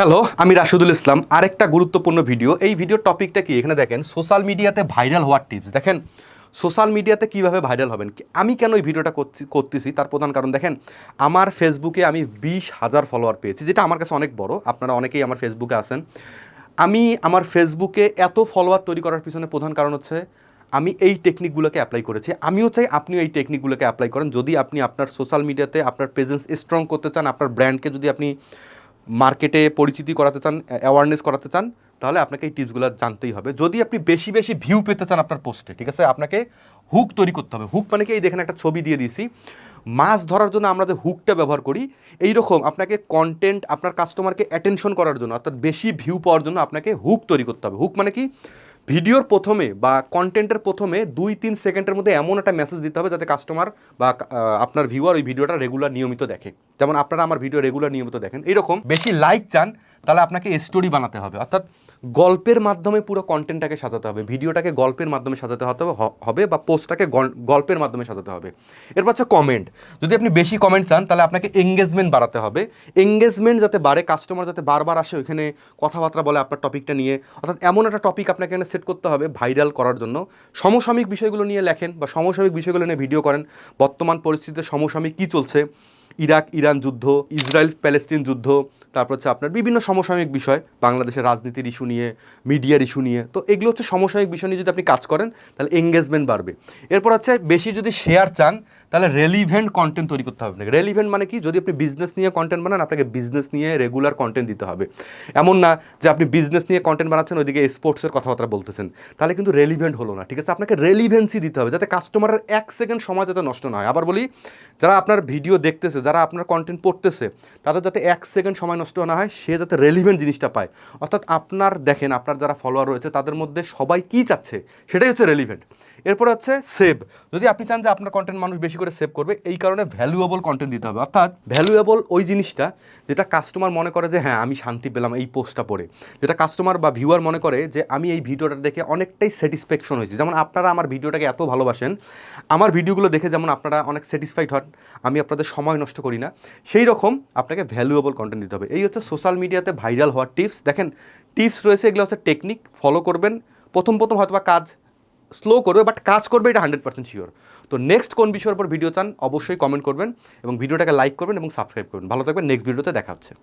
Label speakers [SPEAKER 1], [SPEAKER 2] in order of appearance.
[SPEAKER 1] Hello আমি রাশিদুল ইসলাম। আরেকটা গুরুত্বপূর্ণ ভিডিও এই ভিডিওর টপিকটা কি? এখানে দেখেন সোশ্যাল মিডিয়াতে ভাইরাল হওয়ার টিপস দেখেন সোশ্যাল মিডিয়াতে কীভাবে ভাইরাল হবেন? আমি কেন এই ভিডিওটা করতেছি? তার প্রধান কারণ দেখেন, আমার ফেসবুকে আমি বিশ হাজার ফলোয়ার পেয়েছি, যেটা আমার কাছে অনেক বড়। আপনারা অনেকেই আমার ফেসবুকে আছেন। আমি আমার ফেসবুকে এত ফলোয়ার তৈরি করার পিছনে প্রধান কারণ হচ্ছে, আমি এই টেকনিকগুলোকে অ্যাপ্লাই করেছি। আমিও চাই আপনিও এই টেকনিকগুলোকে অ্যাপ্লাই করেন। যদি আপনি আপনার সোশ্যাল মিডিয়াতে আপনার প্রেজেন্স স্ট্রং করতে চান, আপনার ব্র্যান্ডকে যদি আপনি মার্কেটে পরিচিতি করাতে চান অ্যাওয়ারনেস করাতে চান, তাহলে আপনাকে এই টিপসগুলো জানতেই হবে। যদি আপনি বেশি বেশি ভিউ পেতে চান আপনার পোস্টে ঠিক আছে? আপনাকে হুক তৈরি করতে হবে। হুক মানে কি? এই দেখেন একটা ছবি দিয়ে দিয়েছি। মাছ ধরার জন্য আমরা যে হুকটা ব্যবহার করি এই রকম আপনাকে কন্টেন্ট আপনার কাস্টমারকে অ্যাটেনশন করার জন্য, অর্থাৎ বেশি ভিউ পাওয়ার জন্য আপনাকে হুক তৈরি করতে হবে। হুক মানে কি? ভিডিওর প্রথমে বা কন্টেন্টের প্রথমে দুই তিন সেকেন্ডের মধ্যে এমন একটা মেসেজ দিতে হবে যাতে কাস্টমার বা আপনার ভিউয়ার ওই ভিডিওটা রেগুলার নিয়মিত দেখে। যেমন আপনারা আমার ভিডিও রেগুলার নিয়মিত দেখেন, এইরকম বেশি লাইক চান, তাহলে আপনাকে স্টোরি বানাতে হবে। অর্থাৎ গল্পের মাধ্যমে পুরো কন্টেন্টটাকে সাজাতে হবে ভিডিওটাকে গল্পের মাধ্যমে সাজাতে হবে বা পোস্টটাকে গল- গল্পের মাধ্যমে সাজাতে হবে। এরপর হচ্ছে কমেন্ট যদি আপনি বেশি কমেন্ট চান, তাহলে আপনাকে এঙ্গেজমেন্ট বাড়াতে হবে। এঙ্গেজমেন্ট যাতে বাড়ে কাস্টমার যাতে বারবার আসে, ওইখানে কথাবার্তা বলে আপনার টপিকটা নিয়ে। অর্থাৎ এমন একটা টপিক আপনাকে এখানে সেট করতে হবে ভাইরাল করার জন্য। সমসাময়িক বিষয়গুলো নিয়ে লেখেন বা সমসাময়িক বিষয়গুলো নিয়ে ভিডিও করেন। বর্তমান পরিস্থিতিতে সমসাময়িক কী চলছে? ইরাক, ইরান যুদ্ধ, ইসরায়েল প্যালেস্টিন যুদ্ধ, তারপর হচ্ছে আপনার বিভিন্ন সমসাময়িক বিষয়, বাংলাদেশের রাজনীতির ইস্যু নিয়ে মিডিয়ার ইস্যু নিয়ে। তো এগুলো হচ্ছে সমসাময়িক বিষয় নিয়ে যদি আপনি কাজ করেন, তাহলে এঙ্গেজমেন্ট বাড়বে। এরপর হচ্ছে বেশি যদি শেয়ার চান, তাহলে রেলিভেন্ট কন্টেন্ট তৈরি করতে হবে আপনাকে। রেলিভেন্ট মানে কি? যদি আপনি বিজনেস নিয়ে কন্টেন্ট বানান, আপনাকে বিজনেস নিয়ে রেগুলার কন্টেন্ট দিতে হবে। এমন না যে আপনি বিজনেস নিয়ে কন্টেন্ট বানাচ্ছেন, ওইদিকে স্পোর্টসের কথাবার্তা বলতেছেন। তাহলে কিন্তু রেলিভেন্ট হলো না, ঠিক আছে? আপনাকে রেলিভেন্সি দিতে হবে, যাতে কাস্টমারের এক সেকেন্ড সময় যাতে নষ্ট না হয়। আবার বলি, যারা আপনার ভিডিও দেখতেছে যারা আপনার কন্টেন্ট পড়তেছে, তাদের যাতে এক সেকেন্ড সময় নষ্ট না হয়, সে যাতে রেলিভেন্ট জিনিসটা পায়। অর্থাৎ আপনার দেখেন, আপনার যারা ফলোয়ার রয়েছে, তাদের মধ্যে সবাই কী চাচ্ছে? সেটাই হচ্ছে রেলিভেন্ট এরপর হচ্ছে সেভ যদি আপনি চান যে আপনার কন্টেন্ট মানুষ বেশি করে সেভ করবে, এই কারণে ভ্যালুয়েবল কন্টেন্ট দিতে হবে। অর্থাৎ ভ্যালুয়েবল ওই জিনিসটা যেটা কাস্টমার মনে করে যে হ্যাঁ আমি শান্তি পেলাম এই পোস্টটা পড়ে। যেটা কাস্টমার বা ভিউয়ার মনে করে যে, আমি এই ভিডিওটা দেখে অনেকটাই স্যাটিসফ্যাকশন হয়েছে। যেমন আপনারা আমার ভিডিওটাকে এত ভালোবাসেন, আমার ভিডিওগুলো দেখে যেমন আপনারা অনেক স্যাটিসফাইড হন, আমি আপনাদের সময় নষ্ট করি না, সেই রকম আপনাকে ভ্যালুয়েবল কন্টেন্ট দিতে হবে। এই হচ্ছে সোশ্যাল মিডিয়াতে ভাইরাল হওয়ার টিপস দেখেন টিপস রয়েছে, এগুলো হচ্ছে টেকনিক ফলো করবেন। প্রথম প্রথম হয়তো বা কাজ স্লো করবে বাট কাজ করবে এটা হান্ড্রেড পার্সেন্ট শিওর তো নেক্সট কোন বিষয়ের উপর ভিডিও চান, অবশ্যই কমেন্ট করবেন এবং ভিডিওটাকে লাইক করবেন এবং সাবস্ক্রাইব করবেন। ভালো থাকবেন নেক্সট ভিডিওতে দেখা হচ্ছে।